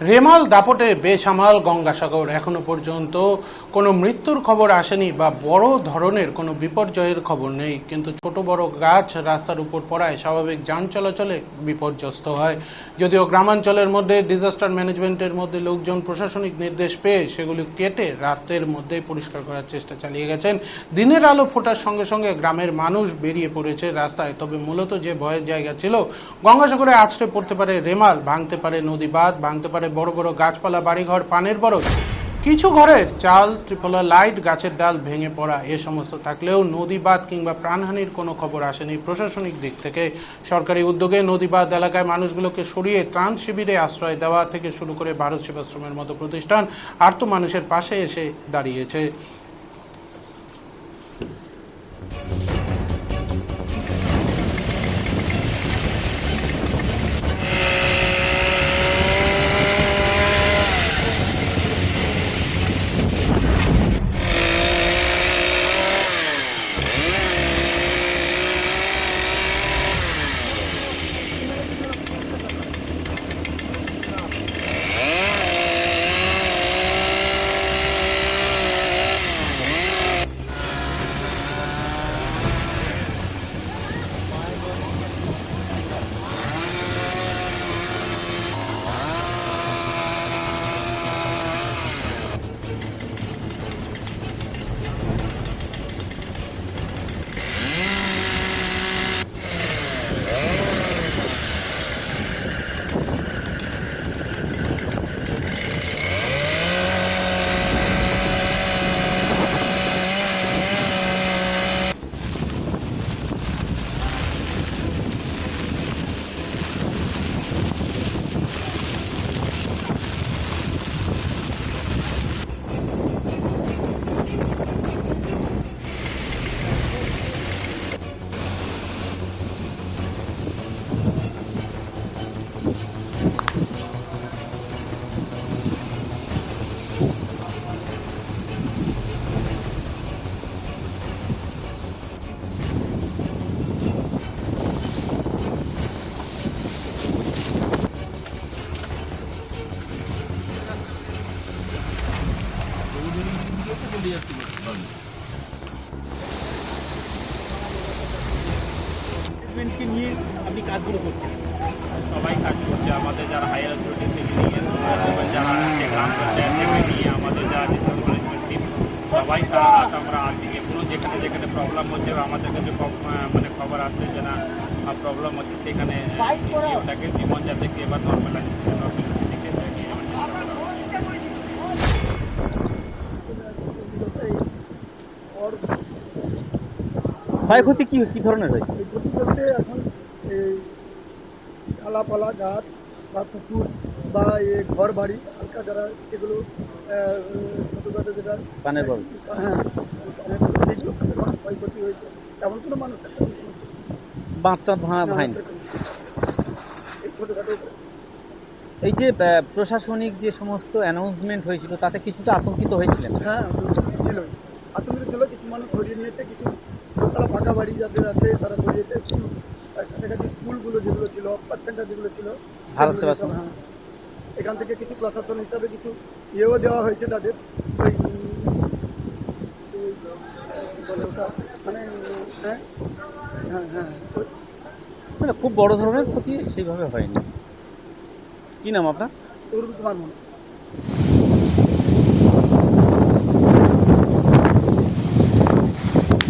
রেমাল দাপটে বেসামাল গঙ্গাসাগর। এখনও পর্যন্ত কোনো মৃত্যুর খবর আসেনি বা বড় ধরনের কোনো বিপর্যয়ের খবর নেই। কিন্তু ছোট বড় গাছ রাস্তার উপর পড়ায় স্বাভাবিক যান চলাচলে বিপর্যস্ত হয়। যদিও গ্রামাঞ্চলের মধ্যে ডিজাস্টার ম্যানেজমেন্টের মধ্যে লোকজন প্রশাসনিক নির্দেশ পেয়ে সেগুলি কেটে রাতের মধ্যেই পরিষ্কার করার চেষ্টা চালিয়ে গেছেন। দিনের আলো ফোটার সঙ্গে সঙ্গে গ্রামের মানুষ বেরিয়ে পড়েছে রাস্তায়। তবে মূলত যে ভয়ের জায়গা ছিল, গঙ্গাসাগরে আছড়ে পড়তে পারে রেমাল, ভাঙতে পারে নদী বাঁধ ভাঙতে পারে বড় বড় গাছপালা, বাড়িঘর, পানের বরফ কিছু ঘরের চাল ত্রিফলা লাইট, গাছের ডাল ভেঙে পড়া, এ সমস্ত থাকলেও নদী বাঁধ কিংবা প্রাণহানির কোনো খবর আসেনি প্রশাসনিক দিক থেকে। সরকারি উদ্যোগে নদী বাঁধ এলাকায় মানুষগুলোকে সরিয়ে ত্রাণ শিবিরে আশ্রয় দেওয়া থেকে শুরু করে ভারত সেবাশ্রমের মতো প্রতিষ্ঠান আর্ত মানুষের পাশে এসে দাঁড়িয়েছে। ম্যানেজমেন্টকে নিয়ে আপনি কাজগুলো করছেন। সবাই কাজ করছে। আমাদের যারা হায়ার অথরিটি থেকে নিয়ে এবং যারা আছে গ্রাম পঞ্চায়েত থেকে নিয়ে আমাদের যারা ডিস্ট্রিক্ট ম্যানেজমেন্ট টিম সবাই সারা রাত আমরা আজকে এগুলো যেখানে যেখানে প্রবলেম হচ্ছে আমাদের কাছে মানে খবর আসছে যে না প্রবলেম হচ্ছে সেখানে ওটাকে জীবন যাতে এবার নর্মালাইজেশন নর্মালাইজেশন থেকে নিয়ে যাওয়ার চেষ্টা করা হয়। ক্ষয়ক্ষতি কি কি ধরনের হয়েছে? এই ক্ষতি বলতে এখন এই গালাপালা গাছ বা পুকুর বা এ ঘর বাড়ি হালকা যারা আহ, ছোটোখাটো যেটা পানের বল। হ্যাঁ সেগুলো ক্ষয়ক্ষতি হয়েছে। তেমন কোনো মানুষ একটা বাঁধ টাঁধ ভাঙা ভাঙেনি এই ছোটোখাটো এই যে প্রশাসনিক যে সমস্ত অ্যানাউন্সমেন্ট হয়েছিল তাতে কিছুটা আতঙ্কিত হয়েছিলেন? হ্যাঁ ছিল আতঙ্কিত ছিল কিছু মানুষ সরিয়ে নিয়েছে কিছু তারা ফাঁকা বাড়ি যাদের আছে তারা সরিয়েছে স্কুল কাছাকাছি স্কুলগুলো যেগুলো ছিল অপার সেন্টার যেগুলো ছিল হ্যাঁ। এখান থেকে কিছু প্রশাসন হিসাবে কিছু ইয়েও দেওয়া হয়েছে তাদের। ওই মানে হ্যাঁ হ্যাঁ হ্যাঁ। মানে খুব বড় ধরনের ক্ষতি সেইভাবে হয়নি। কি নাম আপনার? অরুণ কুমার মনে